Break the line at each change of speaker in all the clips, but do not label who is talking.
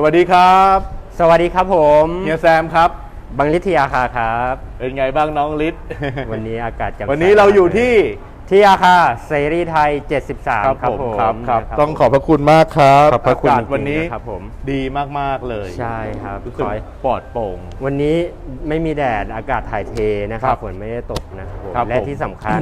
สวัสดีครับ
สวัสดีครับผม
เฮียแซมครับ
บังลิทยาคาครับ
เป็นไงบ้างน้องลิศ
วันนี้อากาศแจ่มใส
วันนี้เราอยู่ที่
ที่อาคาเสรีไทย 73 ครับผม
ครับครับ
นะ
ต้องขอบพระคุณมากครับ
ขอบพระคุณ
อากาศ
จริงๆ
วันนี้
นะครับผม
ดีมากๆเลย
ใช่ครับ
รู้สึก
ขอให้
ปลอดโปร่ง
วันนี้ไม่มีแดดอากาศถ่ายเทนะครั
ครับบ
ฝนไม่ได้ตกนะครับผม
ครับ
และ
ผม
ที่สำคัญ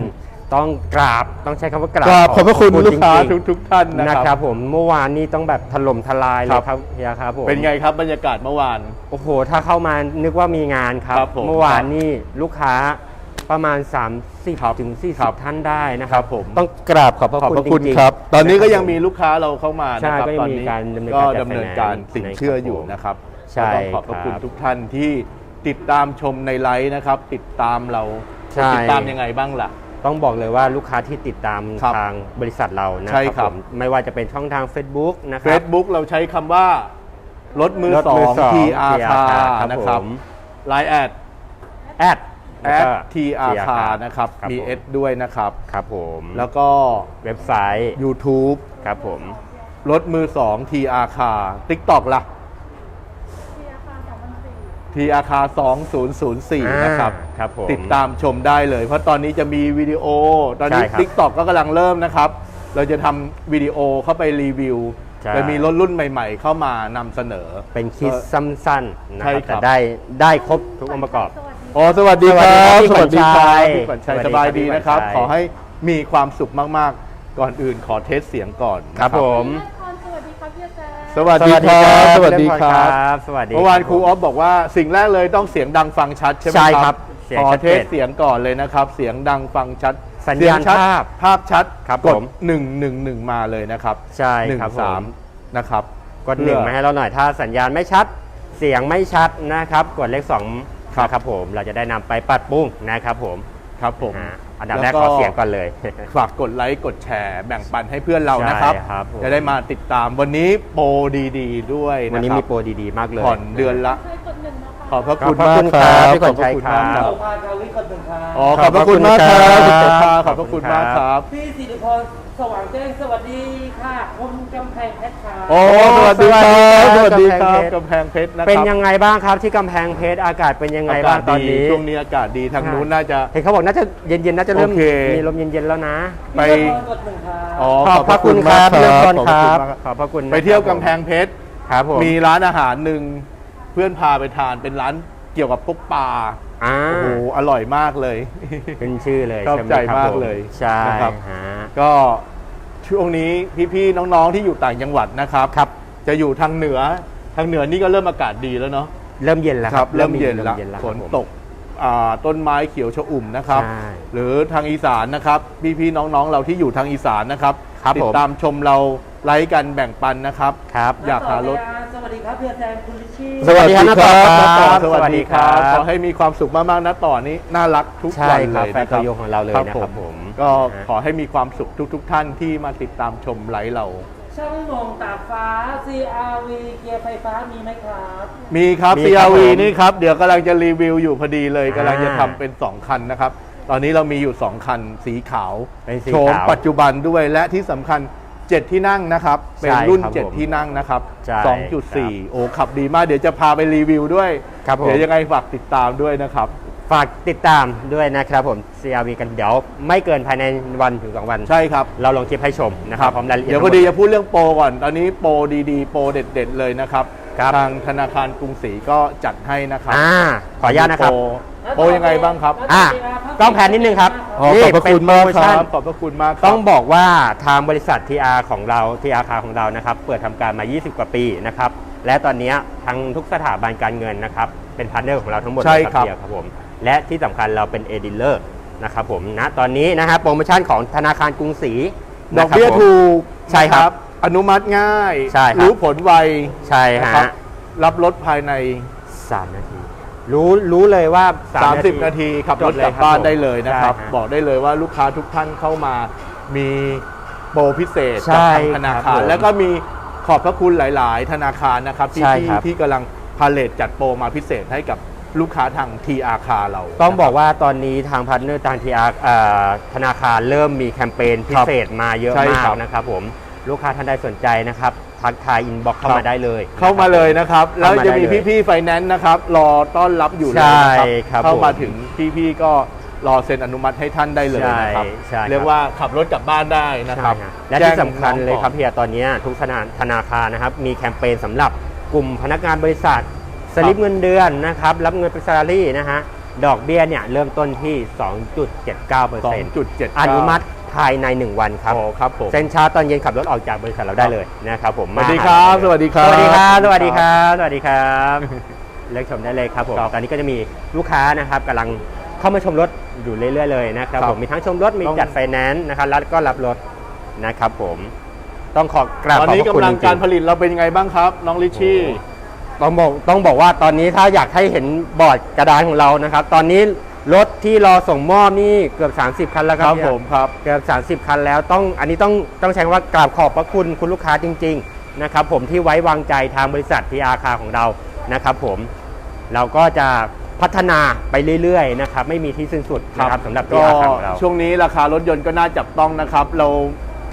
ต้องกราบต้องใช้คำว่ากราบ
กราบขอบพระคุณลูกค้า
จริงๆ
ทุกๆท่านนะ
นะ
ค
ค
รั
รับบผมเมื่อวานนี้ต้องแบบถล่มทลายเล
ครั
ย
บ
ครับเฮียครับผม
เป็นไงครับบรรยากาศเมื่อวาน
โอ้โห ถ้าเข้ามานึกว่ามีงานครับ
ครับผม
เมื่อวานนี่ลูกค้าประมาณ 30ถึง
ครับ
40 ท่านได้นะค
ครั
รับบ
ผม
ต้องกราบขอบพระ
ขอบ
คุณ
พระคุณ
จงๆ
ครับ ตอนนี้ก็ะ
ครับ
ยังมีลูกค้าเราเข้ามา
ใช่
นะครับ
ก็ยัง
ตอน
มี
นี้
การดำเนิน
ก็
การจัด
ดำเนินการ
ไฟแนนซ์
สินเชื่ออยู่นะครับ
ใช่
ก็ต้องขอบพระคุณ
ครับ
ทุกท่านที่ติดตามชมในไลฟ์นะครับ ติดตามเรา
ใช่
ติดตามยังไงบ้างล่ะ
ต้องบอกเลยว่าลูกค้าที่ติดตาม
ครับ
ทางบริษัทเรานะ
ใช่
ค
ครั
รับ บผมไม่ว่าจะเป็นช่องทาง Facebook นะครั
Facebook เราใช้คำว่ารถมือ
รถ
สอ
มืองสอง
TR
TR
คา
ครับ
นะครับ
ผม
ไลน์แอด
แอด
แอด TR คานะครับ มี
ผม
S ด้วยนะครับ
ครับผม
แล้วก็
เว็บไซต์
YouTube
ครับผม
รถมือสอง TR คา TikTok ล่ะ TR คา 2004 นะครับ
อ่าครับผม
ติดตามชมได้เลย เพราะตอนนี้จะมีวิดีโอ ตอนนี้
ใช่ครับ
TikTok ก็กำลังเริ่มนะครับ เราจะทำวิดีโอเข้าไปรีวิว
ใช่
จะมีรถรุ่นใหม่ๆ เข้ามานำเสนอ
เป็นคลิปสั้นๆนะ
ใช่
ครับ
ครับ
แต่ได้ได้ครบทุกองค์ประกอบ
อ๋อสวัสดีครับ
สวัสดีครับ
พี่ขวัญชัย
สวัสดีครับ
สบายดีนะครับ
พี่ขวัญชัย
ขอให้มีความสุขมากๆ ก่อนอื่นขอเทสเสียงก่อนนะ
ครับผม
ส
สวัสดีครับสวัสดีครับ
สวัสดี
เมื่อวานครูออฟบอกว่าสิ่งแรกเลยต้องเสียงดังฟังชัดใช่ไหม
ใช่
ค
ครั
รับบ
เสียง
ขอ
ชัด
เท
เจ
ส
น
เสียงก่อนเลยนะครับ เสียงดังฟังชัด
สัญ
เสีย
ญางณ
ชัด
ภาพ
ภาพชัด
ครับ
กด
ผม
หนึ่งหนึ่งหนึ่งมาเลยนะครับ
ใช่
หนึ่ง
ครับผม
สามนะครับ
กดหนึ่ง
เพื่อ
มาให้เราหน่อยถ้าสัญญาณไม่ชัด เสียงไม่ชัดนะครับ กดเลขสอง
ครับ
นะครับผมเราจะได้นำไปปัดปุ้งนะครับผม
ครับผม
อ่าอันดับแร
แล้
ก
วก็
ขอเสียงก่อนเลย
ฝากกดไลค์กดแชร์แบ่งปันให้เพื่อนเรานะครับ
ใช่ครับผม
จะได้มาติดตามวันนี้โปรดีๆด้วย
วัน
นะ
นี้
ครั
มี
บ
โปรดีๆ มากเลย
ผ่อนเดือนละ
ใช้กดหนึ่งนะคะ
ขอบพระ
ขอบ
คุณ
พระ
มาก
คุณ
ค
ครั
รั
บบพี่ขวัญชัย
ขอบพะณมาก
ครับ
พาชาวิทย์คนหนึ่งครับ
อ๋อขอบพระคุณมากครับ
ขอบ
คุณ
คุณ
เจ้า
ครั
ค่ะ
บ
ขอบพระคุณมากครับ
พี่สิริพรสว่างแจ้งสวัสดีค่ะคนกำแพงเพชรค่ะ
โอ้สวัสดีครับส
สวั
วัส
สดี
ดีค
ครั
รับบกำแพงเพชรนะค
เป็น
รับ
ยังไงบ้างครับที่กำแพงเพชรอากาศเป็นยังไง
อา
บ้ากา
งศ
ตอน
ดี
นี้
ช่วงนี้อากาศดีทางนู้นน่าจะ
เห็นเขาบอกน่าจะเย็นๆน่าจะเริ่ม
โอเค
มีลมเย็นๆแล้วนะ
ไป
พี่นพรกดหนึ่งครับ
อ๋อ
ขอบพระคุณครับ
ขอบ
เริ่ม
พ
ต้
ระ
น
คุณ
ค
มาก
รับ
ขอบพะคุณมาก
ขอบพระคุณ
ไปเที่ยว
นะครับ
กำแพงเพชร
ครับผม
มีร้านอาหารหนึ่งเพื่อนพาไปทานเป็นร้านเกี่ยวกับพวกปลา
อ่า
โอ้โหอร่อยมากเลย
เป็นชื่อเลย
ชอบ
ใช่ไหม
ใจ
ครับ
มาก
ผ
เลย
ใช่
นะครับ
ฮะ
ก็ช่วงนี้พี่ๆน้องๆที่อยู่ต่างจังหวัดนะครับ
ครับ
จะอยู่ทางเหนือทางเหนือนี่ก็เริ่มอากาศดีแล้วเนาะ
เริ่มเย็นแล้ว
ครับ เริ่มเย็น
เริ่
ละ
มเย็นแล้ว
ฝน
ครับผม
ตกอ่าต้นไม้เขียวชอุ่มนะครับ
ใช่
หรือทางอีสานนะครับ พี่ๆน้องๆเราที่อยู่ทางอีสานนะครับ
ครับ
ติ
ผ
ด
ม
ตามชมเราไลค์กันแบ่งปันนะครับ
ครับ
อยากหารถ
สวัสดี ครับพี่อาจารย์คุณลิชชี่
สวัสดีครับน้าต่อครับ
สวัสดีครับ
สวัสดีครับ
ขอให้มีความสุขมากๆนะต่อนี้น่ารักทุก
ใช่
วัน
ค
เล
รับ
ย
แฟน
นะค
ตั
รั
วยงของเราเลย
ครับ
นะ
ผ
ครับ
ม
ผม
ก็
นะฮะ
ขอให้มีความสุขทุก ๆ ท่านที่มาติดตามชมไลฟ์เรา
ช่างหนงตากฟ้า CRV เกียร์ไฟฟ้ามีไหมครับ
มีครับ
มีครับ
CRV
ผม
นี่ครับ เดี๋ยวกำลังจะรีวิวอยู่พอดีเลย
อ่า
กำลังจะทำเป็น 2 คันนะครับ ตอนนี้เรามีอยู่ 2 คันสีขาว
เป็นสี
โฉม
ขาว
ปัจจุบันด้วยและที่สำคัญ 7 ที่นั่งนะครับ เป็น
ใช่
รุ่น
ครับผม
7 ที่นั่งนะครับ
ใช่ครับ
2.4 โอ้ขับดีมากเดี๋ยวจะพาไปรีวิวด้วย
ครับผม
เดี๋ยวยังไงฝากติดตามด้วยนะครับ
ฝากติดตามด้วยนะครับผม CRV กันเดี๋ยวไม่เกินภายในวันถึงสองวัน
ใช่ครับ
เราลงคลิปให้ชมนะครับพร้อมรายละเอียด
เดี๋ยวพอดีจะพูดเรื่องโปรก่อน ตอนนี้โปรดีๆ โปรเด็ด ๆ เลยนะครับ
ครับ
ทางธนาคารกรุงศรีก็จัดให้นะครับ
อ่าขออนุญาตนะครับ
โปโปรยังไงบ้างครับ
อะกล้องแพนนิดนึงครับ
อ๋อขอบพระคุณมาก
นี่
ค
เป็นโปรโมชั่
รับ
น
ขอบพระคุณมากครับ
ต้องบอกว่าทางบริษัท TR ของเรา TR คาของเรานะครับ เปิดทำการมา 20 กว่าปีนะครับ และตอนนี้ทั้งทุกสถาบันการเงินนะครับ เป็นพาร์ทเนอร์ของเราทั้งหมด
ใช่
เลย
ครับ
เฮียครับผม และที่สำคัญเราเป็นเอดิลเลอร์นะครับผมนะตอนนี้นะครับโปรโมชั่นของธนาคารกรุงศรี
ดอก
นะครับ
เบี้ย
ผม
ถูก
ใช่ครับ
นะอนุมัติง่าย
ใช่ครับ
รู้ผลไว
ใช่
นะ
ฮะ
ครับรับรถภายใน
สามนาที รู้รู้เลยว่าสาม
30นาทีขับรถ
จดเลย
กลับ
ครับ
บ้าน
ผม
ได้เลยนะครับ
ใช่ฮะ
บอกได้เลยว่าลูกค้าทุกท่านเข้ามามีโปรพิเศษ
ใช่
จากทางธนา
ครั
คาร
บผม
แล้วก็มีขอบพระคุณหลาย ๆ ธนาคารนะครับ ที่
ใช่
ที่
ครับ
ที่กำลังพาเลทจัดโปรมาพิเศษให้กับ ลูกค้าทาง TR คาเรา
ต้องบอกว่าตอนนี้ทางพาร์ทเนอร์ทางทีอาธนาคารเริ่มมีแคมเปญพิเศษมาเยอะ
ใช่
มา
ครั
ก
บ
นะครับผมลูกค้าท่านใดสนใจนะครับ ทักทายอินบ็อกเข้า
ครั
มา
บ
ได้เลย
เข้ามาเลยนะครับ แล้ว
เข้ามา
จะ
ได้
มี
เลย
พี่ๆไฟแนนซ์นะครับ รอต้อนรับอยู่เลยนะ
ใช่
ครับ
ครับ
เข้ามา
ผม
ถึงพี่ๆก็รอเซ็นอนุมัติให้ท่านได้เลยนะครับ
ใช่ใช่ครับ
เรียกว่าขับรถกลับบ้านได้นะครับ
ใช่ฮและที่
แจ้ง
สำคัญเลยครับ
น้องก่อน
เฮียตอนนี้ทุกธนาธนาคารนะครับ มีแคมเปญสำหรับกลุ่มพนักงานบริษัท สลิปเงินเดือนนะครับ รับเงินเป็นซาลารี่นะฮะ ดอกเบี้ยเนี่ยเริ่มต้นที่ 2.79%
2.79
อนุมัติภายใน 1 วันครับ
โอ้ครับผม
เซ็นช้าตอนเย็นขับรถออกจากบริษัทเราได้เลยนะครับผม
สวัสดี
มา
ครับ
หา
สวัสดีครับ
สวัสดีครับ สวัสดีครับ สวัสดีครับเลือกชมได้เลยครับผม
ครับ
ตอนนี้ก็จะมีลูกค้านะครับกำลังเข้ามาชมรถอยู่เรื่อยๆเลยนะครับ
ครับ
ผม มีทั้งชมรถ มี
ต้อง
จัดไฟแนนซ์นะครับแล้วก็รับรถนะครับผม ต้องขอกราบ
ตอน
ขอบ
นี้
พระคุณ
กำลั
จ
ง
ริ
การ
ง
ผลิตเราเป็นยังไงบ้างครับ น้องลิชชี่
ๆ ต้องบอกต้องบอกว่าตอนนี้ถ้าอยากให้เห็นบอร์ดกระดานของเรานะครับ ตอนนี้รถที่รอส่งมอบนี่เกือบ 30 คันแล้วค
ค
รั
รั
บบ
ผมครับ
เกือบ30 คันแล้วต้องอันนี้ต้องต้องใช้คำว่ากราบขอบพระคุณคุณลูกค้าจริง ๆ นะครับ ผมที่ไว้วางใจทางบริษัททีอาคาของเรานะครับ ผมเราก็จะพัฒนาไปเรื่อยๆนะครับไม่มีที่สิ้นสุดนะครับสำหรับที
ก็
อาคาของเรา
ช่วงนี้ราคารถยนต์ก็น่าจับต้องนะครับ เรา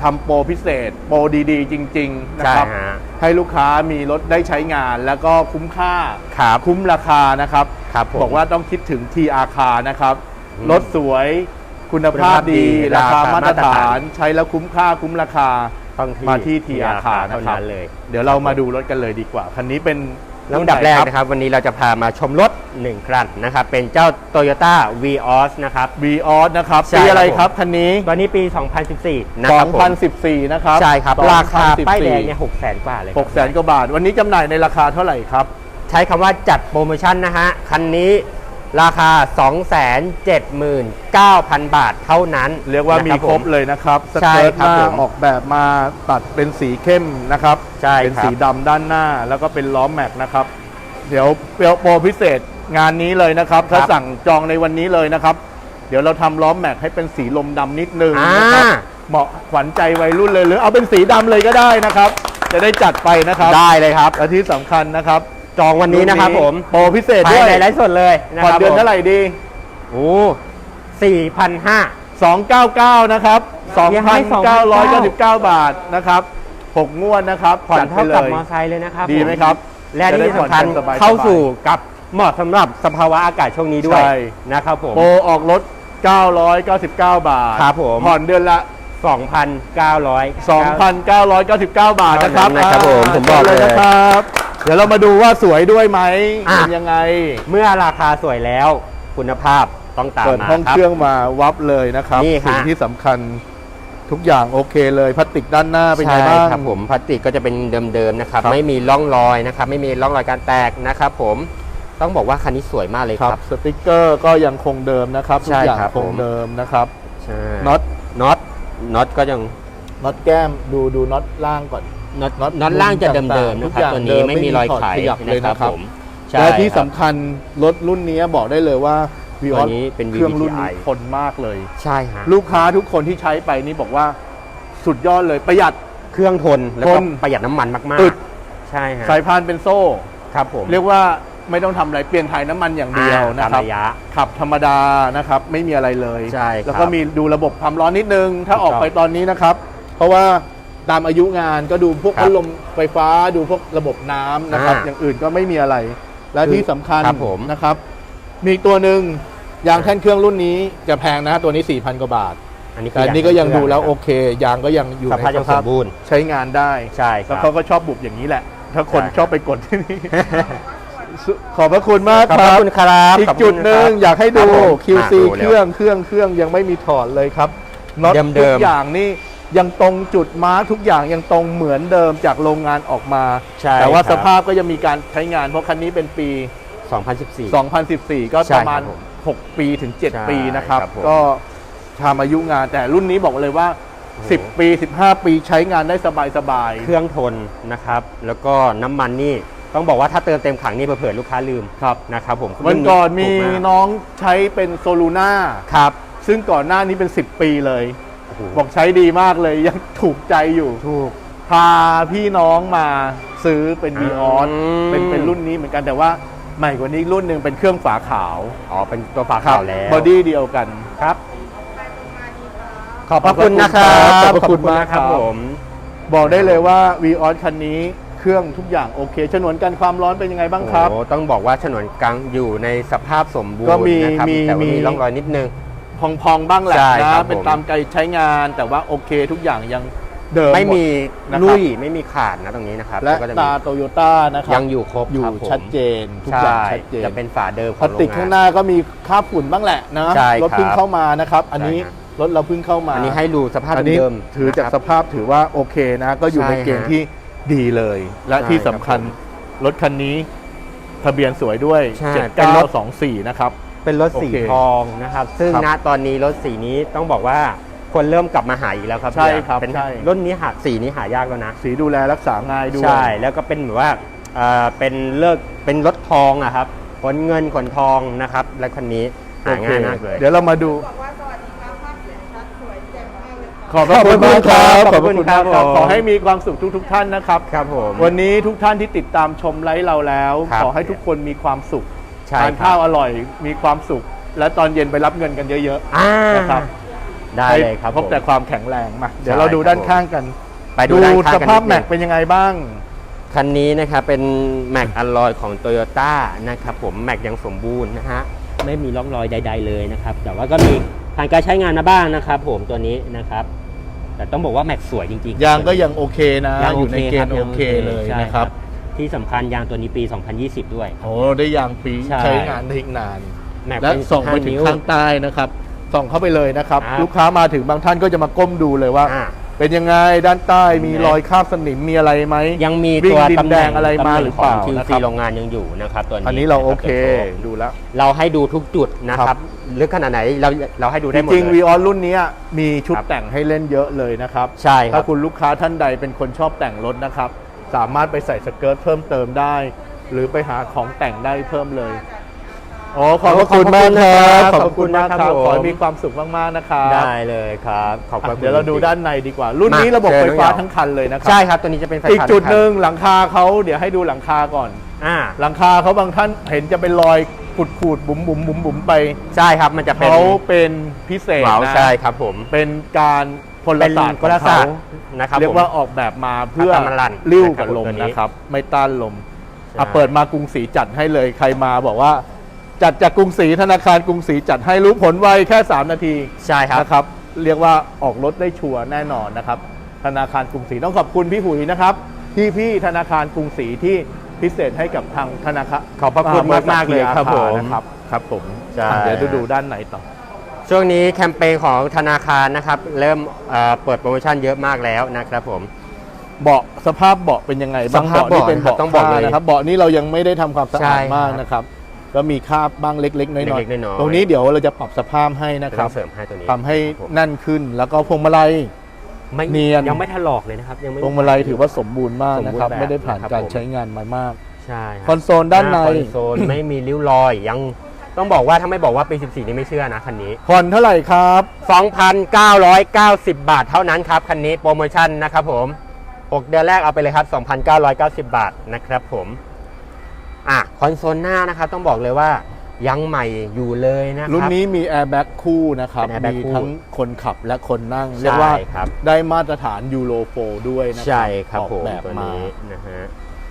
ทำโปรพิเศษ โปรดีๆ จริง ๆ นะ
ใช่
ครับ
ฮะ
ให้ลูกค้ามีรถได้ใช้งาน แล้วก็คุ้มค่า
ครับ
คุ้มราคานะครับ
ครับผม
บอกว่าต้องคิดถึง TR คานะครับ
อืม
รถสวยคุณภาพดี
คุณภาพดี
ราคา
ราคา
มาตร
มาตร
ฐา
ฐาน
น ใช้แล้วคุ้มค่าคุ้มราคา
ต้อง
มาที่ TR คา
เท่า
นะครับ
นั้นเลย
เดี๋ยวเรามาดูรถกันเลยดีกว่า คันนี้เป็น
ลำดับแรกนะครับวันนี้เราจะพามาชมรถ1 คันนะครับเป็นเจ้า Toyota Vios นะครับ
วีออสนะครับ
ใช่
ปีอะไร
ครับผม
ครับคันนี้
ตัวนี้ปี 2014 นะครับผม
2014 นะครับ
ใช่ครับ ราคา
2014
ป้ายแดงเนี่ย6แสนกว่าเลย
หกแสนกว่าบาท วันนี้จำหน่ายในราคาเท่าไหร่ครับ
ใช้คำว่าจัดโปรโมชั่นนะฮะ คันนี้ ราคา 279,000 บาทเท่านั้น
เรียกว่ามี
นะ
ครบ
ผ
เลยนะครับส
ใช่
เกิร์ต
ครั
ห
บ
น้า
ผม
ออกแบบมาตัดเป็นสีเข้มนะครับ
ใช่
เป็น
ครับ
สีดำด้านหน้าแล้วก็เป็นล้อแม็กนะครับ เดี๋ยวเปรียวโปรพิเศษงานนี้เลยนะครับ ถ้าสั่งจองในวันนี้เลยนะครับ เดี๋ยวเราทำล้อแม็กให้เป็นสีลมดำนิดนึง
อ่า
นะครับเหมาะขวัญใจวัยรุ่นเลยหรือเอาเป็นสีดำเลยก็ได้นะครับ จะได้จัดไปนะครับ
ได้เลยครับ
และที่สำคัญนะครับ
จองวันนี้นะครับผม
โปรพิเศษ
ภา
ด้
ย
วย
ในไลฟ์สดเลยนะ
ผ่
ค
อน
รับ
เดือนเท่าไหร่ดี
โอ้4,500
299 นะครับ
ยังให้
2,999 บาทนะครับ 6 งวดนะครับ
ผ่อน
จัดไป
เท่า
เล
กับ
ย
มอไซค์เลยนะครับ
ดีไหม
ผ
ครับ
และที่สำคัญ
จะได้ผ่อนกันสบายๆ
เข้าสู่กับเหมาะสำหรับสภาวะอากาศช่วงนี้ด้วย
ใช่
นะครับผม
โปรออกรถ 999 บาท
ครับผม
ผ่อนเดือนละ
2,900
2,999 บาทนะครับ
เท่านั้นนะครับผม
อ่า
ผมบอกเลย
นะครับ เดี๋ยวเรามาดูว่าสวยด้วยไหม
อะ
เป็นยังไง
เมื่อราคาสวยแล้วคุณภาพต้องตาม
เปิด
มา
ห้อง
ครั
เครื่องมาวับเลยนะครับ
นี่ฮะ
สิ่งที่สำคัญทุกอย่างโอเคเลยพลาสติกด้านหน้าเป็นไง
ใช่
บ้าง
ครับผมพลาสติกก็จะเป็นเดิมๆนะครับ
ครับ
ไม่มีร่องรอยนะครับ ไม่มีร่องรอยการแตกนะครับ ผมต้องบอกว่าคันนี้สวยมากเลย
ค
ค
รั
รั
บบสติกเกอร์ก็ยังคงเดิมนะครับทุก
ใช่
อย่าง
ครับ
คง
ผม
เดิมนะครับ
ใช่
น็อต
น็อตน็อตก็ยัง
น็อตแก้มดูดูน็อตล่างก่อน
น็อต
น็อต
น็อตล่างจะเดิมๆ
ทุ
นะ
ก
ครับ
อย่าง
ตัว
เดิ
นี้
ม
ไม่มีรอย
ไม่มีถอด
ไข
ขยับเลย
นะครับ
นะครับ
ผมใช่
และที่
ครับ
สำคัญรถรุ่นนี้บอกได้เลยว่าวีอ
ตั
อ
วนี้เป็น
เครื่องรุ่นนี้
VVTi
ทนมากเลย
ใช่ฮะ
ลูกค้าทุกคนที่ใช้ไปนี่บอกว่าสุดยอดเลยประหยัด
เครื่องทนแล้ว
ท
ก็
น
ประหยัดน้ำมันมาก
อึด
ๆ ใช่ฮะ
สายพานเป็นโซ่
ครับผม
เรียกว่าไม่ต้องทำอะไรเปลี่ยนถ่ายน้ำมันอย่างเดียว
อ่า
นะ
ตาม
ครับ
ระยะ
ขับธรรมดานะครับ ไม่มีอะไรเลย
ใช่ครับ
แล้วก็มีดูระบบความร้อนนิดนึง ถ้าออก
ถูกต้อง
ไปตอนนี้นะครับ เพราะว่า ตามอายุงานก็ดูพวก
ครับ
พัดลมไฟฟ้าดูพวกระบบน้ำนะครับ
อ่า
อย่างอื่นก็ไม่มีอะไร และ
คือ
ที่สำคัญ
ครับผม
นะครับ มีอีกตัวหนึ่งยางแท่นเครื่องรุ่นนี้จะแพงนะตัวนี้ 4,000 กว่าบาท
อันนี้คื
แต่อันนี้ก็ยังดูแล้วโอเค ยางก็ยังอยู่
ส
ใน
ภาพ
ส
ยังส
ภาพ
มบูรณ์
ใช้งานได้
ใช่ค
แล้ว
รับ
เขาก็ชอบบุบอย่างนี้แหละ ถ้าคน
ใช่
ชอบไปกดที่นี่ ขอบพระคุณมาก
ขอบ
ค
พ
รั
ระ
บ
คุณครับ
อีก
ขบคุณ
จุดหนึ่ง
ครับ
อยากให้ดู
ครับผม
QC
อะดู
เค
เร็ว
รื่องเครื่องเครื่องยังไม่มีถอดเลยครับน็อต
เดิมๆ
ทุกอย่างนี่ ยังตรงจุดมาร์คทุกอย่างยังตรงเหมือนเดิมจากโรงงานออกมา
ใช่
แต่ว่า
ครับ
สภาพก็ยังมีการใช้งานเพราะคันนี้เป็นปี
2014
2014 ก็
ใช่
ประมาณ
ครับผม
6 ปีถึง
ใช่
7 ปีนะครับ
ครับผม
ก็ทำอายุงานแต่รุ่นนี้บอกเลยว่า
โอ้โห
10 ปี 15 ปีใช้งานได้สบาย
เครื่องทนนะครับ แล้วก็น้ำมันนี่ต้องบอกว่าถ้าเติมเต็มถังนี่เผื่อๆลูกค้าลืม
ๆครับ
นะครับผม
วันก่อนมี
ถูาก
น้องใช้เป็นโซลูน่า
ครับ
ซึ่งก่อนหน้านี้เป็น 10 ปีเลย
โอ้โห
บอกใช้ดีมากเลยยังถูกใจอยู่
ถูก
พาพี่น้องมาซื้อเป็น v ีออส
อืม
เป็นเป็นรุ่นนี้เหมือนกันแต่ว่าใหม่กว่านี้อีกรุ่นหนึ่งเป็นเครื่องฝาขาว
อ๋อ เป็นตัวฝา
ครั
ขาวแล้ว
บอดี้เดียวกัน
ครับ ขอบพระคุณนะครั
ข
บ
อบพระคุณมาก
นะครับ
ครับ
ผม
บอกได้เลยว่า v ีออสคันนี้เครื่องทุกอย่างโอเคฉนวนกันความร้อนเป็นยังไงบ้างครับ
โอ้ต้องบอกว่าฉนวนกลางอยู่ในสภาพสมบูรณ์
ก็มี
นะครับ
มี
แต่ว่า
มี
มีร่องรอยนิดนึง
พองๆบ้างแหละ
ใช่ครั
นะ
บ
เป็น
ผม
ตามใจใช้งานแต่ว่าโอเคทุกอย่างยังเดิม
ไม่มี
หดนะครับ
ลุยไม่มีขาดนะตรงนี้นะครับ
และ
ก็จะมี
ตาโตโยต้านะครับ
ยังอยู่ครบ
อยู่
ครับผม
ชัดเจนทุกอ
ใช่
ย่างชัดเจน
จะเป็นฝาเดิมข
พลา
อง
ส
โรง
ติกข้างหน้าก็มีคราบฝุ่นบ้างแหละนะ
ใช่
รถเพิ่ง
ครับ
เข้ามานะครับ อันนี้
ใช่ครับ
รถเราเพิ่งเข้ามา
อันนี้ให้ดูสภาพ
อันนี้
เดิม
ถือจาก
นะค
ส
รับ
ภาพถือว่าโอเคนะ ก็อยู่
ใช่
ในเกณฑ์
ฮะ
ที่ดีเลย และ
ใช่
ที่สำคัญ
ครับ
รถคันนี้ทะเบียนสวยด้วย
ใช่เป็นรถ
7924 นะครับ
เป็นรถสี
โอเค
ทองนะครับ ซึ่ง
ครับ
ณตอนนี้รถสีนี้ต้องบอกว่าคนเริ่มกลับมาหาอีกแล้วครับ
ใช่
เฮีย
ครับ
เป็น
ใช่
รุ่นนี้หาสีนี้หายากแล้วนะ
สีดูแลรักษาง่ายด้วย
ใช่ แล้วก็เป็นเหมือนว่าเอ่อเป็นเลิกเป็นรถทองอะครับขนเงินขนทองนะครับและคันนี้หาง่ายมากเลย
เดี๋ยวเรามาดู
บอกว่าสวัสดีครับภาพเสียงชัดสวยแจ่มมากเลยค่ะ
ขอบพระคุณมากครับ
ขอบพระคุณครับ
ขอบพะ
ผม
ขอให้มีความสุขทุกๆท่านนะครับ
ครับผม
วันนี้ทุกท่านที่ติดตามชมไลฟ์เราแล้ว
ครับ
ขอให้ทุกคนมีความสุข
ใช่
ทาน
ครับ
ข้าวอร่อยมีความสุข และตอนเย็นไปรับเงินกันเยอะ
อ่า
นะครับ
ได้
ให้
เลยครับ
พบแต่
ผม
ความแข็งแรงมาเดี๋ยว
ใช่
เราดู
ครับ
ด้านข้างกัน
ไปดูด้านข้าง
ส
กัน
ภาพ
นิดนึง
แม็กเป็นยังไงบ้าง
คันนี้นะครับเป็นแม็กอลลอยของโตโยต้านะครับผมแม็กยังสมบูรณ์นะฮะ ไม่มีร่องรอยใด ๆ เลยนะครับ แต่ว่าก็มีผ่านการใช้งานมาบ้างนะครับผมตัวนี้นะครับ แต่ต้องบอกว่าแม็กสวยจริงๆ
ยางก็ยังโอเคนะ
ยาง
อยู่ในเกณฑ์
รับ
โอเคเลย
ใช่
นะครับ
ที่สำคัญยางตัวนี้ปี 2020 ด้วย
โอ้ได้ยางปี
ใช่
ใช้งานได้อีกนาน
แม็ก
และ
เป็น
ส่องไป
15
ถึง
นิ้ว
ข้างใต้นะครับ ส่องเข้าไปเลยนะครับ
ครับ
ลูกค้ามาถึงบางท่านก็จะมาก้มดูเลยว่า
อ่า
เป็นยังไงด้านใต้มี
นะ
รอยคราบสนิมมีอะไรไหม
ยังมี
วิ่
ตัว
งดิน
ตำแหน่ง
แดงอะไรมาหรือเปล่า
คิว
นะค
ซี
รับ
โรงงานยังอยู่นะครับตัวนี้
อันนี้เราโอเค
นะครับ
ดูแล้ว
เราให้ดูทุกจุดนะค
ครั
รับ บลึกขนาดไหนเราเราให้ดู
จ
ได้หมด
ริงๆ
เล
วี
ย
ออนรุ่นนี้มีชุด
ครับ
แต่งให้เล่นเยอะเลยนะครับ
ใช่ครั
ถ้า
บ
คุณลูกค้าท่านใดเป็นคนชอบแต่งรถนะครับ สามารถไปใส่สเกิร์ตเพิ่มเติมได้ หรือไปหาของแต่งได้เพิ่มเลยโอ้ขอบพระคุณมากครับขอบพระคุณมากครับขอให้มีความสุขมากๆนะครับ
ได้เลยครับขอบพระ
อะ
คุณ
เดี๋ยวเราดูด้านในดีกว่า รุ่นนี้
มา
ระบบ
เชิญ
ไฟฟ้า
น้องหยอง
ทั้งคันเลยนะครั
ใช่ครับตัวนี้จะเป็นไฟฟ้า
อีกจุด
ทั้คั
หนึ่งหลังคาเขาเดี๋ยวให้ดูหลังคาก่อน
อ่า
หลังคาเขาบางท่านเห็นจะเป็นรอยขูดขูดๆบุ๋มบุ๋มบุ๋มบุ๋มไป
ใช่ครับมันจะเป็น
เขาเป็นพิเศษ
เหวา
นะ
ใช่ครับผม
เป็นการ พล
เป็น
ศาสตร์
กลศาสตร์
ของ
นะครับ
เขาเรีย
ผ
ก
ม
ว่าออกแบบมาเพื่อ
อัตมันลั่น
ริ้วกับ
นะครับ
ลม
ตัวนี้
นะครับ ไม่ต้านลม
ใช่
อะเปิดมากรุงศรีจัดให้เลยใครมาบอกว่า จัดจากกรุงศรีธนาคารกรุงศรีจัดให้รู้ผลไวแค่ 3 นาที
ใช่ครับ
นะครับ เรียกว่าออกรถได้ชัวร์แน่นอนนะครับ ธนาคารกรุงศรีต้องขอบคุณพี่หุยนะครับที่พี่ธนาคารกรุงศรีที่พิเศษให้กับทางธนาคาร
ขอบพระคุณมากๆเลยครับผม
นะครับ ครับผม
ใช่
อะเดี๋ยวดูดูด้านในต่อ
ช่วงนี้แคมเปญของธนาคารนะครับ เริ่มเอ่อเปิดโปรโมชั่นเยอะมากแล้วนะครับผม
เบาะสภาพเบาะเป็นยังไงบ้าง
สภาพ
เบาะนี่เป็น
เบาะ
เบาะ
ต้องบอกเลย
ผ้านะครับเบาะนี้เรายังไม่ได้ทำความสะอาด
ใช่ครับ
มากนะครับก็มีคราบบ้างเล็กๆน้อย
เล็กๆน้อยๆ
ตรงนี้เดี๋ยวเราจะปรับสภาพให้นะ
จะ
ครั
ต้
บ
องเสริมให้ตัวนี้
ทำให้
ครับผม
แนั่นขึ้นแล้วก็พวงมาลัย
ไม่
เนียน
ยังไม่ถลอกเลยนะครับ ยังไม่
พวงมาลัยถือว่าสมบูรณ์มากนะครับ
สมบูรณ์แบบ
ไม่ได้ผ่าน
นะครับ
การ
ผม
ใช้งานมามาก
ใช่รับ
คอนโซลด้านใน
หคอนโซล ไม่มีริ้วรอยยัง ต้องบอกว่าถ้าไม่บอกว่าปี 14 นี่ไม่เชื่อนะคันนี้
ผ่อนเท่าไหร่ครับ
2,990 บาทเท่านั้นครับ คันนี้โปรโมชั่นนะครับผม 6 เดือนแรกเอาไปเลยครับ 2,990 บาทนะครับผมอะคอนโซลหน้านะครับต้องบอกเลยว่ายังใหม่อยู่เลยนะครับ
รุ่นนี้มีแอร์แบ็กคู่นะครับ
เป็น airbag
มี
คู่
ทั้งคนขับและคนนั่ง
ใช่
เรียกว่า
ครับ
ได้มาตรฐานยูโรโฟด้วยนะครั
ใช่ครับ
ออก
ผม
แบบ
ตัว
มา
นี้นะฮะ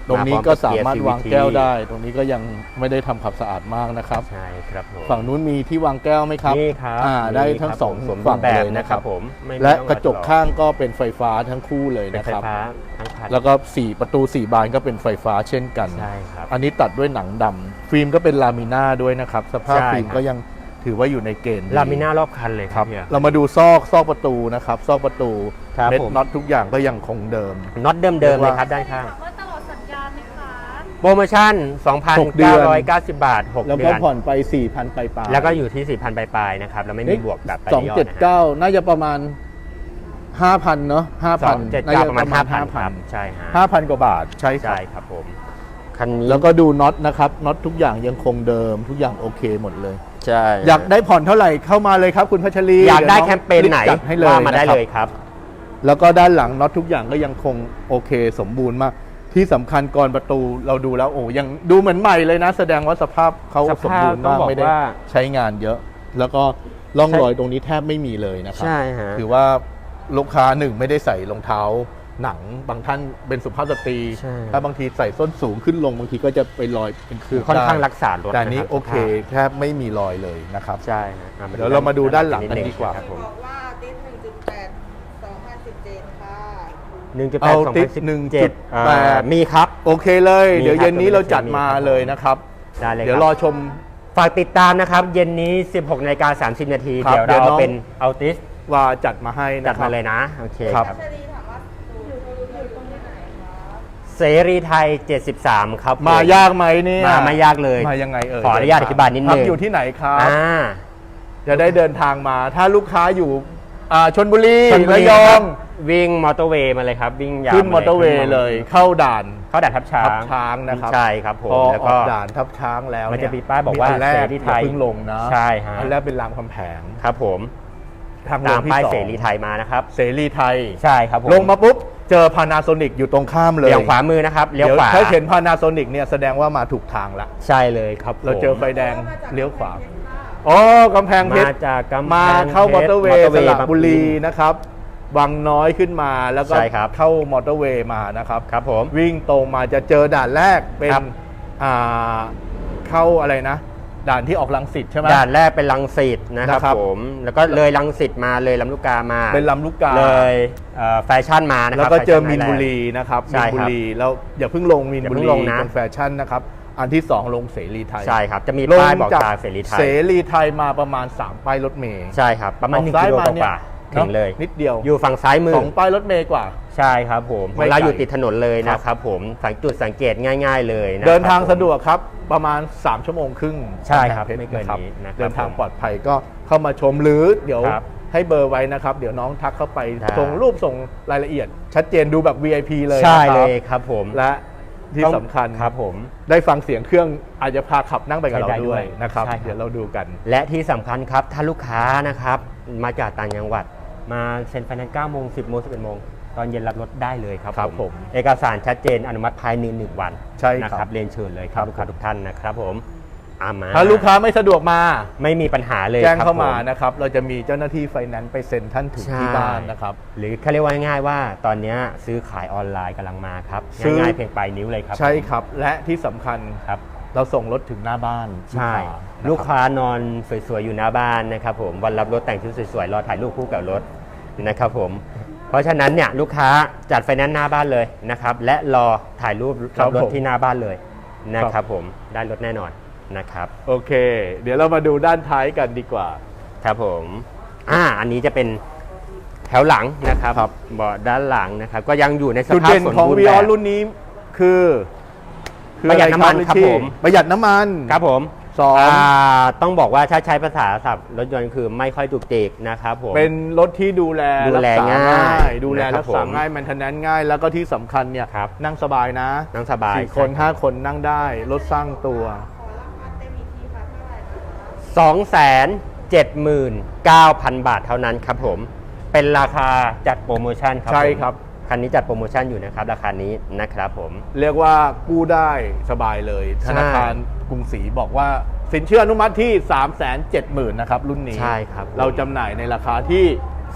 ตรงนี้
พอ
ก็
บ
สามารถ
เกีย
วาง
CVT
แก้วได้ ตรงนี้ก็ยังไม่ได้ทำความสะอาดมากนะครับ
ใช่ครับผม
ฝั่งนู้นมีที่วางแก้วไหมครับ
นี่ครับ
อ่าได้
นี่
ทั้ง
ครับ
สอง
ผมสมบู
ฝั่
รงณ์แบบ
เลย
นะ
นะ
ค
ค
รั
รั
บบผมไม่
และ
ไม่ต้อง
กระจก
หลอ
ข้างก็เป็นไฟฟ้าทั้งคู่เลย
เป็น
นะ
ไฟ
ครับ
ฟ้าทั้งคัน
แล้วก็สี่ประตูสี่บานก็เป็นไฟฟ้าเช่นกัน
ใช่ครับ
อันนี้ตัดด้วยหนังดำฟิล์มก็เป็นลามิน่าด้วยนะครับ สภาพ
ใช่
ฟิล์ม
ครับ
ก็ยังถือว่าอยู่ในเกณฑ์ดี
ลามิน่ารอบคันเลยค
ค
รั
รั
บบเฮีย
เรามาดูซอกซอกประตูนะครับ ซอกประตู
ครับ
เม็ด
ผม
น็อตทุกอย่างก็ยังคงเดิม
น็อตเดิมๆเลยครับด้านข้าง โปรโมชั่น
หกเดือน
2,990 บาท 6
แล้ว
เดื
ก็
อน
ผ่อนไป4ี่พันไปปลายๆ
แล้วก็อยู่ที่ 4,000 ปลายๆนะครับแล้วไม่มีบวกแบบป
สอง
ยอด
เจ็ด
นะฮะ
เก้าน่าจะประมาณห้าพันเนาะห้า
ส
พั
อนงเจ็ดเก้าประมาณ5,000ครับใช่ฮะ
ห้าพันกว่าบาท ใช่ครั
ใช่
บ
ครับผมคันนี้
แล้วก็ดูน็อตนะครับ น็อตทุกอย่างยังคงเดิม ทุกอย่างโอเคหมดเลย
ใช่
อยากได้ผ่อนเท่าไหร่เข้ามาเลยครับ คุณพัชรี
อยากได้
ยวอง
แคมเปญไหน
จัดให้เลย
ว่ามาได้
นะครับ
เลยครับ
แล้วก็ด้านหลังน็อตทุกอย่างก็ยังคงโอเคสมบูรณ์มาก ที่สำคัญกรประตูเราดูแล้วโอ้ยังดูเหมือนใหม่เลยนะ แสดงว่าสภาพเขา
ส
สม
ภาพ
บูรณ์
ต้อง
มาก
บอก
ไม่ได้
ว่า
ใช้งานเยอะ แล้วก็ร่อง
ใช่
รอยตรงนี้แทบไม่มีเลยนะครั
ใช่ฮะ
ถือว่าลูกค้าหนึ่งไม่ได้ใส่รองเท้าหนัง บางท่านเป็นสุภาพสตรี
ใช่
ถ้าบางทีใส่ส้นสูงขึ้นลงบางทีก็จะไปรอยเป็น
คือค่อนข้างรักษารถ
แต่อันนี้ะ
รับ
โอเคแทบไม่มีรอยเลยนะครับ
ใช่ฮะอะ
เดี๋ยวเรามาดูด้านหลังกันดีกว่า
ครับผม
บอกว่า 1.8
เอาติ๊
ก
1.8
ดมีครับ
โอเคเลยเดี๋ยวเย็นนี้เราจัด
มา
เลยนะครับ
ได้เลย
เดี๋ยวรอชม
ฝากติดตามนะครับ เย็นนี้ 16นาฬิกา30 นาที
ครับ
เดี๋ยว
เดี๋ยว
เราเป็นเอาติส
ว่าจัดมาให้
จั
นะ
ด
บ
มาเลยนะ โอเค
ครับ
เสรีไทย 73 ครับ
มายากไหมเนี่ย
มาไม่ยากเลย
มายังไงเอ่ย
ขออนุญาตอธิบายนิดนึง
ครัอยู่ที่ไหนครับ
อ่า
จะได้เดินทางมา ถ้าลูกค้าอยู่อ่าชลบุรีระยอง
วิ่งมอเตอร์เวย์มาเลยครับ วิ่งยาว
ขึ้นมอเตอร์เว
ขึ้
ย์
น
เลย เข้าด่าน
เข้าด่านทับช้า
ทั
ง
บช้างนะครับ
ใช่ครับผม
พอ
แล้ว
อ
ก็
อกด่านทับช้างแล้ว
มันจะ
เมี
ป้ายบอกว่า
อันแรก
เสรีไทย
อาเพิ่งลงนะ
ใช่ฮะ
อันแรกเป็นรามคำแผง
ครับผม
ทางล
ตางม
ที่
ป้าย
สอง
เสรีไทยมานะครับ
เสรีไทย
ใช่ครับผม
ลงมาปุ๊บเจอพานาโซนิกอยู่ตรงข้ามเลย
เลี้ยวขวามือนะครับเลี้ยวขวา
ถ้าเห็นพานาโซนิกเนี่ยแสดงว่ามาถูกทางละ
ใช่เลยครับ
เราเจอไฟ
ผม
แดงเลี้ยวขวาอ๋อกำแพงเพชร
มาจากกำแพง
มาเข้ามอเตอร์เวย์
มอเตอร์
ส
เวย์
ระบุรีนะครับ วังน้อยขึ้นมาแล้วก็
ใช่ครับ
เข้ามอเตอร์เวย์มานะครับ
ครับผม
วิ่งตรงมาจะเจอด่านแรกเป็น
ครับ
อ่าเข้าอะไรนะ ด่านที่ออกลังสิตใช่ไหม
ด่านแรกเป็นลังสิตนะครับ
นะครับ
ผมแล้วก็เลยลังสิตมาเลยลำลูกกามา
เป็นลำลูกกา
เลยเอ่อแฟชั่นมานะค
แล้
รับ
วก็เจอ
แฟชั่
มิน
ไทยแล
บุ
ด์
รีนะครับ
ใช่
มินบุ
ครับ
รีแล้วอย่าเพิ่งลงมิน
อย่า
บุ
เพิ่
รี
งลงนะ
ตรงแฟชั่นนะครับ อันที่สองลงเสรีไทย
ใช่ครับ จะมี
ลง
ป้ายบอก
จาก
ทางเสรีไทย
เสรีไทยมาประมาณ 3 ป้ายรถเมย์
ใช่ครับ ประมาณ
ออก
หนึ่ง
ซ้าย
กิโล
มากเนี่ย
ว่าๆ ถึงเลย
นิดเดียว
อยู่ฝั่งซ้ายมือ
สองป้ายรถเมย์กว่า
ใช่ครับผม
ไม่
เรา
ไกล
อยู่ติดถนนเลย
ครับ
นะครับผมสังจุดสังเกตง่าย ๆ เลยนะครับ
เดินทาง
ผม
สะดวกครับประมาณ 3 ชั่วโมงครึ่ง
ใช่ครับ
กำแพงพช
ไม่เกินนี้นะครับ
เดินทางปลอดภัยก็เข้ามาชมหรือเดี๋ยว
ครับ
ให้เบอร์ไว้นะครับ เดี๋ยวน้องทักเข้าไป
ได้
ส่งรูปส่งรายละเอียด ชัดเจนดูแบบ VIP เลย
ใช่
นะค
เล
รับ
ยครับผม
และที่
ต้อง
สำคัญ
ครับผม
ได้ฟังเสียงเครื่องอาจจะพาขับนั่งไปกับเรา
ใช่ได้
ด้วย
ด้วย
นะครับ
ใช่ครับ
เดี๋ยวเราดูกัน
และที่สำคัญครับถ้าลูกค้านะครับมาจากต่างจังหวัด มาเซ็นไฟแนนซ์9โมง 10โมง11โมงตอนเย็นรับรถได้เลยครับ
ครับผม
เอกสารชัดเจนอนุมัติภายในหนึ่งวัน
ใช่ครับ
นะครับเรียนเชิญเลยค
ครั
รับบลูกค้าทุกท่านนะครับผมอามา
ถ้าลูกค้าไม่สะดวกมา
ไม่มีปัญหาเลย
แจ้ง
ครับ
เข้ามา
ผ
นะครับ เราจะมีเจ้าหน้าที่ไฟแนนซ์ไปเซ็นท่านถึงที่
ใช่
บ้านนะครับ
หรือเขาเรียกว่าง่ายๆว่าตอนเนี้ยซื้อขายออนไลน์กำลังมาครับ
ซื้อ
ง่ายๆเพียงปลายนิ้วเลยครับ
ใช่ครับ และที่สำคัญ
ครับ
เราส่งรถถึงหน้าบ้าน
ใช่
ลู
ลู
ก
ก
ค้า
ค้านอนสวยๆอยู่หน้าบ้านนะครับผมวันรับรถแต่งชุดสวยๆรอถ่ายรูปคู่กับรถนะครับผมเพราะฉะนั้นเนี่ยลูกค้าจัดไฟแนนซ์หน้าบ้านเลยนะครับและรอถ่ายรูป
ครั
รั
บบ
รถ
ผม
ที่หน้าบ้านเลยนะ
ครับ
ครับผมได้รถแน่นอนนะครับ
โอเค เดี๋ยวเรามาดูด้านท้ายกันดีกว่า
ครับผมอ่าอันนี้จะเป็นแถวหลังนะครับเบาะด้านหลังนะครับ ก็ยังอยู่ในส
จุด
ภาพ
เด่น
สม
ของ
บูรณ์
วี
แบ
ออบรุ่นนี้คือคือ
ประหยัด
อไน้ำ
มันครับ
พี่
ผม
ประหยัดน้ำมัน
ครับผม
สอง
อ่าต้องบอกว่าถ้าใช้ภาษาศัพท์รถยนต์คือไม่ค่อยจุกจิกนะครับผม
เป็นรถที่ดูแล
ดูแล
รักษ
ง่าย
ดูแล
นะครับ
รักษา
ผม
ง่ายแมนเทนแนนง่าย แล้วก็ที่สำคัญเนี่ย
ครับ
นั่งสบายนะ
นั่งสบาย
สี่คน
ใช่รับ
ห้าคนนั่งได้รถสร้างตัว
ขอราคาเต็มอีกทีค่ะเท่าไหร่คะ
สองแสนเจ็ดหมื่นเก้าพันบาทเท่านั้นครับผม เป็นราคาจัดโปรโมชั่นครับ
ใช่
ผม
ครับ
คันนี้จัดโปรโมชั่นอยู่นะครับ ราคานี้นะครับผม
เรียกว่ากู้ได้สบายเลย
ใช่
ธนาคารกรุงศรีบอกว่าสินเชื่ออนุมัติที่ 3 7 0 0 0 0นะครับรุ่นนี้
ใช่ครับ
เราจำหน่ายในราคาที่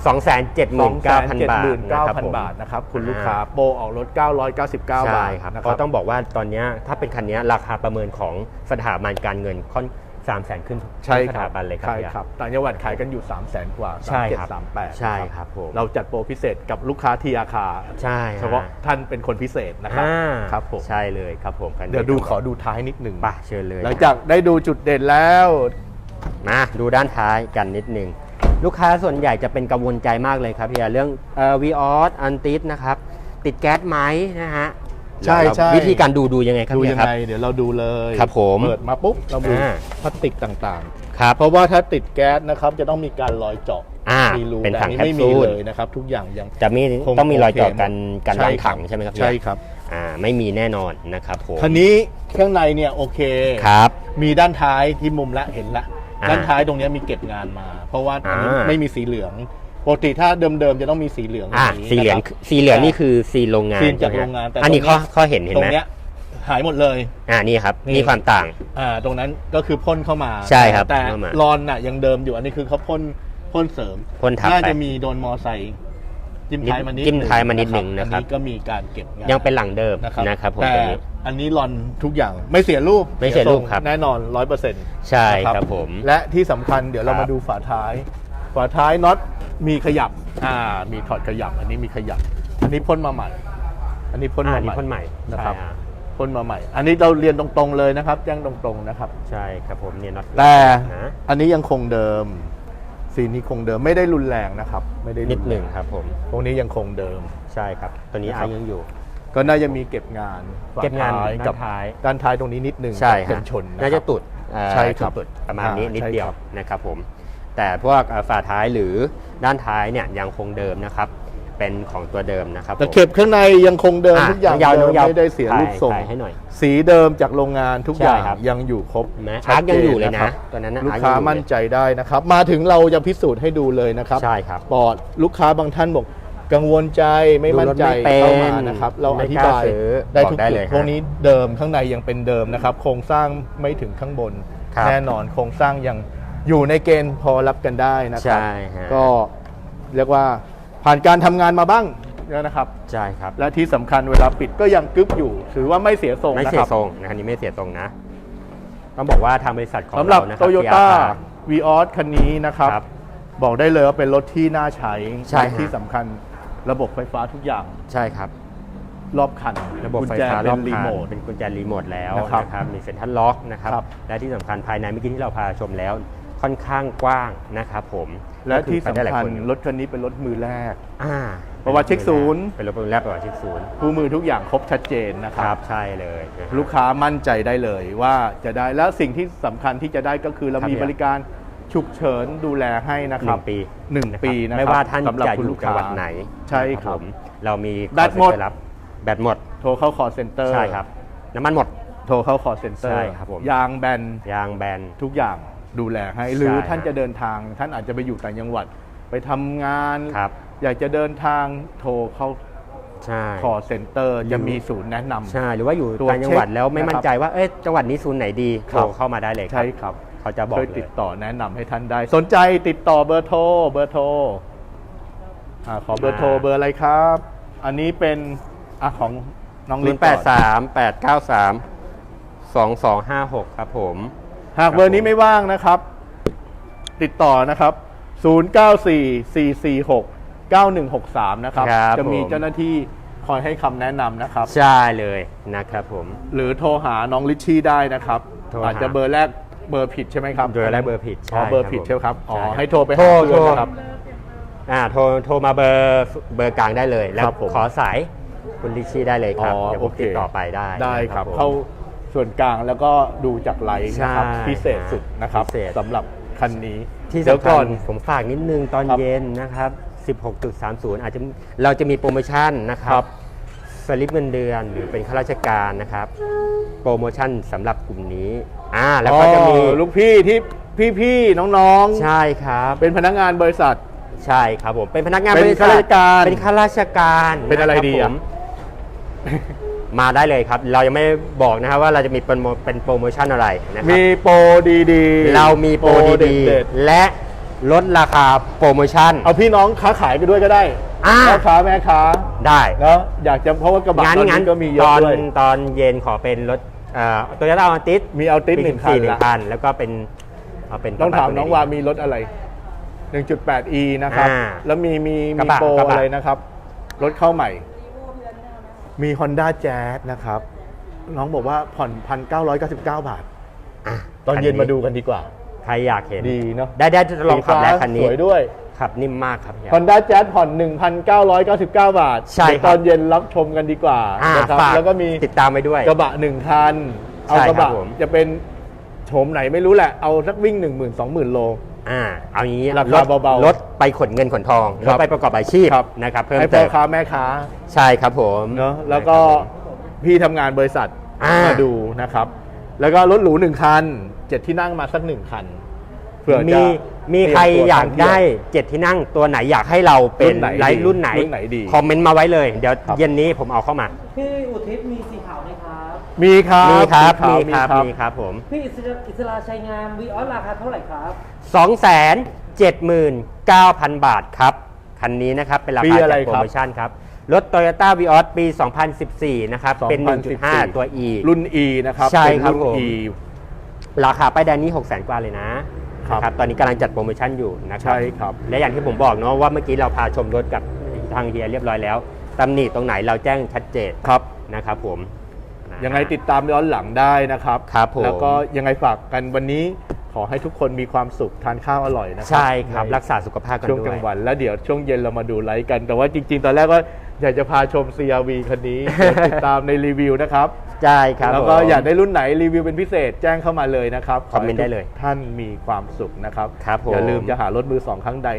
สองแสนเจ็ดหมื่นเก้าพันบาทนะครับผม
279,000 บาทนะครับคุณลูก
อ่า
ค้าโปรออกรถ 999 บา
ใช่
ท
ครับ
นะ
เพราะต้องบอกว่าตอนเนี้ยถ้าเป็นคันเนี้ยราคาประเมินของสถาบันการเงินค่อน สามแสนขึ้นทุก
ใช่
ส
ครั
ถา
บ
บันเลยครับ
ใช่
พี่อา
ครับต่างจังหวัดขายกันอยู่ 3 0 0 0 0 0กว่า
ใช่ครับ
37 38
ใช่ครับผม
เราจัดโปรพิเศษกับลูกค้าทีอาคา
ใช่ฮ
เฉพาะท่านเป็นคนพิเศษนะครับ
อ่า
ครับผม
ใช่เลยครับผมคันนี้
เดี๋ยวดูขอดูท้ายนิดหนึ่ง
ไป่ะเชิญเลย
หลังจากได้ดูจุดเด่นแล้ว
มาดูด้านท้ายกันนิดนึงลูกค้าส่วนใหญ่จะเป็นกังวลใจมากเลยครับพี่อาเรื่องเอ่อวีออสอันติสนะครับติดแก๊สไหมนะฮะ
ใช่
แล้ว
ใช่
วิธีการดูดูยังไงครับ
ดู
พี่
ยัง
ครับ
ไงเดี๋ยวเราดูเลย
ครับผม
เปิดมาปุ๊บเราดู
อ่า
พลาสติกต่าง
ครับ
ๆ เพราะว่าถ้าติดแก๊สนะครับจะต้องมีการรอยเจาะ
อ่า
มีรู
เป็น
แต่
ถั
อั
ง
นี้
แคป
ไม่
ซู
มี
ล
เลยนะครับทุกอย่างยัง
จะมี
คง
ต้องมีรอยเจาะ
โอเค
กันกัน
ใช่
ล้าง
ครั
ถั
บ
งใช่ไหมครับพี่
ใช่ครับ
อ่าไม่มีแน่นอนนะครับผม
คันนี้เครื่องในเนี่ยโอเค
ครับ
มีด้านท้ายที่มุมละเห็นละ
อ่า
ด้านท้ายตรงเนี้ยมีเก็บงานมา เพราะว่าอันนี้
อ่า
ไม่มีสีเหลือง ปกติถ้าเดิมๆจะต้องมีสีเหลือง
อ่า
ย่างนี้
สีเหลือง
นะครับ
สีเหลืองนี่คือซีนโรงงาน
ซีนจาก
ใช่ไหม
โรงงานแต่
อันนี้
ตรง
ข้อ
เนี้ย
ข้อเห็นเห็น
ตร
ไหม
งเนี้ยหายหมดเลย
อ่านี่ครับ
นี่
นี่ความต่าง
อ่า ตรงนั้นก็คือพ่นเข้ามา
ใช่ครับ
แต่
เข้ามา
รอนน่ะยังเดิมอยู่อันนี้คือเขาพ่นพ่นเสริม
พ่นทับ
น่า
ไป
จะมีโดนมอไซค์จิ้มท้ายมานิด
จิ้มท้ายมานิดหนึ่งนะครับ
อันนี้ก็มีการเก็บงาน
ยังเป็นหลังเดิม
นะครับ
นะครับผม
แต่
ตัวนี้
อันนี้รอนทุกอย่างไม่เสียรูป
ไม่เสียรูป
ทง
ครับ
แน่นอนร้อยเปอร์เซ็นต์
ใช่ครับผม
และที่สำคัญเดี๋ยวเรา
ครับ
มาดูฝาท้าย ฝาท้ายน็อต มีขยับ อ่า มีถอดขยับ อันนี้มีขยับ อันนี้พ่นมาใหม่ อันนี้พ่น
อ่า
มา
อัน
ให
นี้
ม่
พ่นใหม่
นะครับ
ใช่อะ
พ่นมาใหม่ อันนี้เราเรียนตรงๆเลยนะครับ แจ้งตรงๆนะครับ
ใช่ครับผมเนี่ยน็อต
แต่
นะ
อันนี้ยังคงเดิม สีนี้คงเดิมไม่ได้รุนแรงนะครับ ไม่ได้รุ
นิดหนึ่ง
แรง
ครับผม
ตรงนี้ยังคงเดิม
ใช่ครับตัวนี้
นะครั
อา
บ
ยังอยู่
ก็น่าจะมีเก็บงานฝ
เก็บงาน
ท้ย
ด้าน
กับ
ท้าย
ด้านท้ายตรงนี้นิดนึง
ใช่
กับ
ฮะ
กันชนนะครับ
น่าจะตุดอ่า
ใช่ครับ
ตุดประมาณนี้
อ่า
นิด
ใช่
เดียว
ครับ
นะครับผม แต่พวกเอ่อฝาท้ายหรือด้านท้ายเนี่ยยังคงเดิมนะครับ เป็นของตัวเดิมนะครับ
แต่
ผม
เข็บข้างในยังคงเดิม
อะ
ทุกอย่าง
ยาวๆ
เดิม
ยาวๆ
ไม่ได้เสียรูปทรง
ถ่ายให้หน่อย
สีเดิมจากโรงงานทุก
ใช่
อย่าง
ครับ
ยังอยู่ครบ
เห็นไหม
ชัด
อาร์คยังอยู่เลย
จ
นะ
ครับ
ตัวนั้นนะ
ลูก
อาร์ค
ค้า
ยังอยู่เลย
มั่นใจได้นะครับ มาถึงเราจะพิสูจน์ให้ดูเลยนะครับ
ใช่ครับ
ปอดลูกค้าบางท่านบอกกังวลใจไม่มั่นใจ
ดูรถไม่เป็น
เข้ามานะครับ เราอธิบาย
ไม่กล้าซื้อ
ได้
บอก
ทุก
ได้
จุ
เล
ด
ยฮะ
พวกนี้เดิมข้างในยังเป็นเดิมนะครับ โครงสร้างไม่ถึงข้างบน
ครับ
แน่นอนโครงสร้างยัง อยู่ในเกณฑ์พอรับกันได้นะครั
ใช่ฮะ
ก็เรียกว่าผ่านการทำงานมาบ้างแล้วนะครับ
ใช่ครับ
และที่สำคัญเวลาปิดก็ยังกึบอยู่ ถือว่าไม่เสียทรง
ไม่
นะ
เสี
ค
ย
รับ
ทรงนะอันนี้ไม่เสียทรงนะ ต้องบอกว่าทางบริษัทของ
สำหรับ
เรานะค
โต
รับ
โย
ที่
ต้า
อาคา
วีออสคันนี้นะครับ
ครับ
บอกได้เลยว่าเป็นรถที่น่าใช้
ใช่ฮะ
และที่สำคัญระบบไฟฟ้าทุกอย่าง
ใช่ครับ
รอบคัน
ระบบไฟ
กุญแจ
ฟ้าร
เป็
อบ
นรี
คัน
โมท
เป็นกุญแจรีโมทแล้ว
นะครับ
นะครับมีเซ็นทรัลล็อกนะครับ
ครับ
และที่สำคัญภายในเมื่อกี้ที่เราพาชมแล้ว ค่อนข้างกว้างนะครับผม
และ
ก็คือ
ที่
ไปได้หลาย
สำคัญ
น
รถคันนี้เป็นรถมือแรก
อ่า
ประวัติเช็คศูนย์
เป็นรถมือแรกประวัติเช็คศูนย์
คู่มือทุกอย่างครบชัดเจนนะค
ค
รั
รับบใช่เลยนะฮะ
ลูกค้ามั่นใจได้เลยว่าจะได้แล้วสิ่งที่สำคัญที่จะได้ก็คือเรา
ครับ
มี
พี่
บริการฉุกเฉินดูแลให้นะ
ห
ครั
นึ่
บ
งปี
หนึ่งะ
ครับ
ปีนะครับ
ไม่ว่าท่าน
สำหรับ
จะ
คุ
อ
ณลู
ยู่
ก
จัง
ค้า
หวัดไหน
ใช่ครับ
ผมเรามี
แบตหมด
call center รับแบตหมด
โทรเข้า call center
ใช่ครับน้ำมันหมด
โทรเข้า call center
ใช่ครับผม
ยางแบน
ยางแบน
ทุกอย่าง ดูแลให้ หรือ
ใช่
ท่าน
ฮะ
จะเดินทาง ท่านอาจจะไปอยู่ต่างจังหวัดไปทำงาน
ครับ
อยากจะเดินทางโทรเข้า
ใช่
call center จะมีศูนย์แนะนำ
ใช่ หรือว่าอยู่
ตรวจ
ต่างจังหวัด
เช็ค
แล้วไม่มั่นใจว่า เอ๊ะจังหวัดนี้ศูนย์ไหนดี
ค
โท
รั
ร
บ
เข้ามาได้เลยครับ
ใช่ครับ
เขาจะบอก
ช่วย
เล
ติ
ย
ดต่อแนะนำให้ท่านได้ สนใจติดต่อเบอร์โทรเบอร์โทรอ่าขอเบอร์โทร
มา
เบอร์อะไรครับ อันนี้เป็นอะของน้อง
ศู
ลิ
น
น
ย์แปดสามแปดเก้าสามสองสองห้าหกครับผม
หากเบอร์นี้ไม่ว่างนะครับ ติดต่อนะครับ 0944469163 นะครับ
ครับ
จะมี
ผม
เจ้าหน้าที่คอยให้คำแนะนำนะครับ
ใช่เลยนะครับผม
หรือโทรหาน้องลิชชี่ได้นะครับ
โทรหา
อาจจะเบอร์แรกเบอร์ผิดใช่ไหมครับ
เบอร์แรกเบอร์ผิด
อ๋อ
ใช่
เบอร์ผิด
ครับ
ใช่ไหมครับอ๋อ
ใช่ครับ
ให้โทรไป
โทร
หาเพื่อน
โทร
นะครับ
อ่าโทรโทรมาเบอร์เบอร์กลางได้เลย แล้ว
ครับผม
ขอสายคุณลิชชี่ได้เลยครับ
อ๋อ
เดี๋ยวผม
โอเค
ติดต่อไปได้
ได้
นะครับผม
เข้า ส่วนกลางแล้วก็ดูจากไลน์นะครับ
ใช่
พิเศษสุดนะครับ
พิเศษ
สำหรับคันนี้
ที่
เดี๋ยว
สำคั
ก่อ
ญ
น
ผมฝากนิดนึงตอน
ครับ
เย็นนะครับ 16.30 อาจจะเราจะมีโปรโมชั่นนะค
ค
รั
รั
บ บ สลิปเงินเดือนหรือเป็นข้าราชการนะครับ โปรโมชั่นสำหรับกลุ่มนี้อ่าแล้วก็จะมี
อ๋อลูกพี่ที่พี่ๆน้อง
ใช่ครับ
ๆ เป็นพนักงานบริษัท
ใช่ครับผม เป็นพนักงาน
เป็น
บริษัท
ข้าราชการ
เป็นข้าราชการ
เป็นอะไร
คบ
ดีอะ
ผม มาได้เลยครับ เรายังไม่บอกนะครับว่าเราจะมีเป็นโมเป็นโปรโมชั่นอะไรนะครั
มีโปรดีๆ
เรามีโปรดี
เด็ด
ๆและลดราคาโปรโมชั่น
ๆเอาพี่น้องค้าขายไปด้วยก็ได้
อ่า
พ่อค้าแม่ค้า
ได้
เนาะอยากจะเพราะว่ากระบะ
งั้น
ตอน
งั้น
นี้ก็มีเย
ต
อะ
อน
ด้วย
ตอนเย็นขอเป็นรถโตโยต้าอัลติส
มีเอาติสหนึ่งคัน
หนึ่
ละ
งคัน แล้วก็เป็นเอาเป็น
ต้องถาม
กระบะ
น้อง
ตัว
ว่า
ไห
มีรถอะไร 1.8e นะครับ
อ่า
แล้วมีมี
กระ
มี
บะ
โปร
กระบะ
อะไรนะครับ รถเข้าใหม่ มี Honda Jazz นะครับ น้องบอกว่าผ่อน 1,999 บาท
อะ
ตอนเย็นมาดูกันดีกว่า
ใครอยากเห็น
ดีเนาะ
ได้ได้ลองขับแล้วคัน
ส
นี้
วยด้วย
ขับนิ่มมากครับพี่
Honda Jazz ผ่อน 1,999 บาท
ใช่
เดี๋ยว
ครับ
ตอนเย็นรับชมกันดีกว่า
อ่า
นะครับ
ฝาก
แล้วก็มี
ติดตามไปด้วย
กระบะหนึ่งคัน เอา
ใช่
กระ
ครับ
บะ
ผม
จะเป็นโฉมไหนไม่รู้แหละ เอาสักวิ่ง 1 0 0 0 0 20,000 โล
อ่าเอาอย่างนี้
ราคาร
ถ
เบาๆ
รถไปขนเงินขนทอง
ครั
ร
บ
ถไปประกอบอาชีพ
ครับ
นะครับเพิ่ม
ให้พ่
เติ
อ
ม
ค้าแม่ค้า
ใช่ครับผม
เนาะแล้วก็พี่ทำงานบริษัท
อ่าม
มาดูนะครับ แล้วก็รถหรูหนึ่งคันเจ็ดที่นั่งมาสักหนึ่งคันเผื่อจะ
มีมีใคร
เตมตัว
อยาก
ท่งเที่ว
ได้เจ็ดที่นั่งตัวไหนอยากให้เราเป็น
รุ่นไหน
ไล
ดี
ท์รุ่นไหน
รุ่นไหนดี
คอมเมนต์มาไว้เลย เดี๋ยว
ครับ
เย็นนี้ผมเอาเข้ามา
พี่อุทิศมีสีขาวไหมครับ
มีครับ
มีครับ
ขาว
มีครับ มีครับผม
พี่อิสระอิสระชัยงามวีออสราคาเท่าไหร่ครับ
2 7 9 0 0 0 บาทครับ คันนี้นะครับ เป็นรา
ปี
คา
อะไร
จัดโปร
ครับ
โมชั่นครับ รถ Toyota v ีออสปี 2014 นะครับ เป็น
2014
1.5 ตัว E
รุ่น E นะครับ
ใช่
เป็น
ครับ
รุ่น
ผม
E
ราคาป้ายแดงนี้6 0 0 0 0 0 กว่าเลยนะครับ นะครับ ตอนนี้กำลังจัดโปรโมชั่นอยู่นะครั
ใช่ครับ
และอย่างที่ผมบอกเนาะว่าเมื่อกี้เราพาชมรถกับทางเฮียเรียบร้อยแล้วตำหนิตรงไหนเราแจ้งชัดเจน
ครับ
นะครับผมนะ
ยังไงติดตามย้อนหลังได้นะครับ
ครับผม
แล้วก็ยังไงฝากกันวันนี้ ขอให้ทุกคนมีความสุขทานข้าวอร่อยนะครั
ใช่ครับ
ใน
รักษาสุขภาพกัน
ช่วง
ด้
ก
ว
ลาย งวัน แล้วเดี๋ยวช่วงเย็นเรามาดูไลฟ์กัน แต่ว่าจริง ๆ ตอนแรกก็อยากจะพาชม CRV คันนี้ เดี๋ยวติดตามในรีวิวนะครับ
ใช่ครับ
แล้วก็
ผม
อยากได้รุ่นไหนรีวิวเป็นพิเศษแจ้งเข้ามาเลยนะครับ
คอมเมนต์ได้เลย
ขอให้ทุกท่านมีความสุขนะครับ
ครับผม
อย่าลืมจะหารถมือสองครั้งใด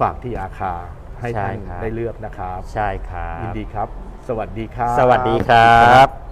ฝากที่อาคาให้
ใช่
ท่าน
ครับ
ได้เลือกนะครับ
ใช่ครับ
ยินดีครับ สวัสดีครับ
สวัสดีครับ